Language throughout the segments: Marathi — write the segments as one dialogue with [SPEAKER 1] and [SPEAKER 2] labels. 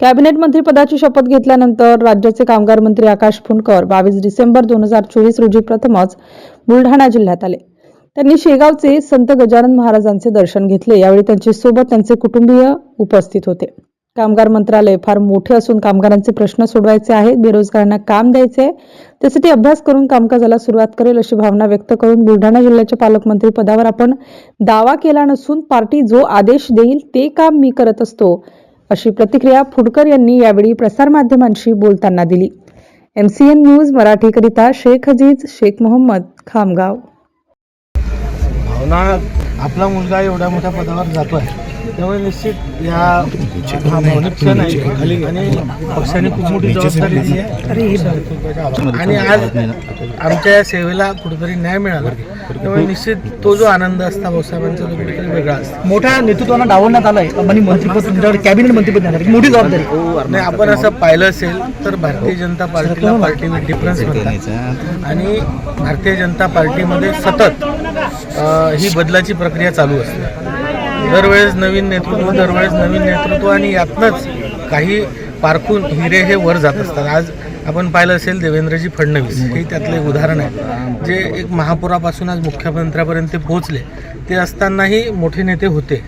[SPEAKER 1] कॅबिनेट मंत्रीपदाची शपथ घेतल्यानंतर राज्याचे कामगार मंत्री आकाश फुंडकर बावीस डिसेंबर दोन हजार चोवीस रोजी प्रथमच बुलढाणा जिल्ह्यात आले. त्यांनी शेगावचे संत गजानन महाराजांचे दर्शन घेतले. यावेळी त्यांच्यासोबत त्यांचे कुटुंबीय उपस्थित होते. कामगार मंत्रालय फार मोठे असून कामगारांचे प्रश्न सोडवायचे आहेत बेरोजगारांना काम द्यायचे आहे त्यासाठी अभ्यास करून कामकाजाला सुरुवात करेल अशी भावना व्यक्त करून बुलढाणा जिल्ह्याच्या पालकमंत्री पदावर आपण दावा केला नसून पार्टी जो आदेश देईल ते काम मी करत असतो अशी प्रतिक्रिया फुडकर यांनी यावेळी प्रसारमाध्यमांशी बोलताना दिली. एम सी एन न्यूज मराठीकरिता शेख अजीज शेख मोहम्मद खामगाव.
[SPEAKER 2] भावना आपला मुलगा एवढ्या मोठ्या पदावर जातो आहे त्यामुळे निश्चित या हा भावनिक क्षण आहे आणि पक्षाने खूप मोठी जबाबदारी दिली आहे. आणि आज आमच्या या सेवेला कुठेतरी न्याय मिळाला. त्यामुळे निश्चित तो जो आनंद असता भाऊसाहेबांचा तो कुठेतरी वेगळा असतो.
[SPEAKER 3] मोठ्या नेतृत्वानं डावलण्यात आलंय. आणि मंत्रिपद कॅबिनेट मंत्रिपद. मोठी जबाबदारी.
[SPEAKER 2] नाही आपण असं पाहिलं असेल तर भारतीय जनता पार्टीला पार्टी विथ डिफरन्स म्हणतात. आणि भारतीय जनता पार्टीमध्ये सतत ही बदलाची प्रक्रिया चालू असते. दरवेळेस नवीन नेतृत्व दरवेळेस नवीन नेतृत्व आणि यातनंच काही पारखून हिरे हे वर जात असतात. आज आपण पाहिलं असेल देवेंद्रजी फडणवीस हे त्यातलं एक उदाहरण आहे जे एक महापुरापासून आज मुख्यमंत्र्यापर्यंत पोहोचले ते असतानाही मोठे नेते होते.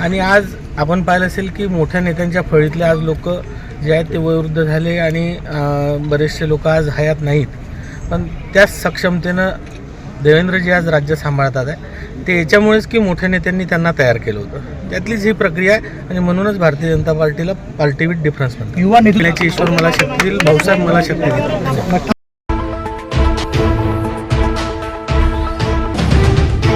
[SPEAKER 2] आणि आज आपण पाहिलं असेल की मोठ्या नेत्यांच्या फळीतले आज लोक जे आहेत ते वयोवृद्ध झाले आणि बरेचसे लोक आज हयात नाहीत. पण त्याच सक्षमतेनं देवेंद्रजी आज राज्य सांभाळतात. आहे ते याच्यामुळेच की मोठ्या नेत्यांनी त्यांना तयार केलं होतं. त्यातलीच ही प्रक्रिया आहे आणि म्हणूनच भारतीय जनता पार्टीला पार्टी विथ डिफरन्स म्हणतात.
[SPEAKER 3] युवा नेतृत्व
[SPEAKER 2] ईश्वर मला शक्ती देईल भाऊसाहेब मला शक्ती देईल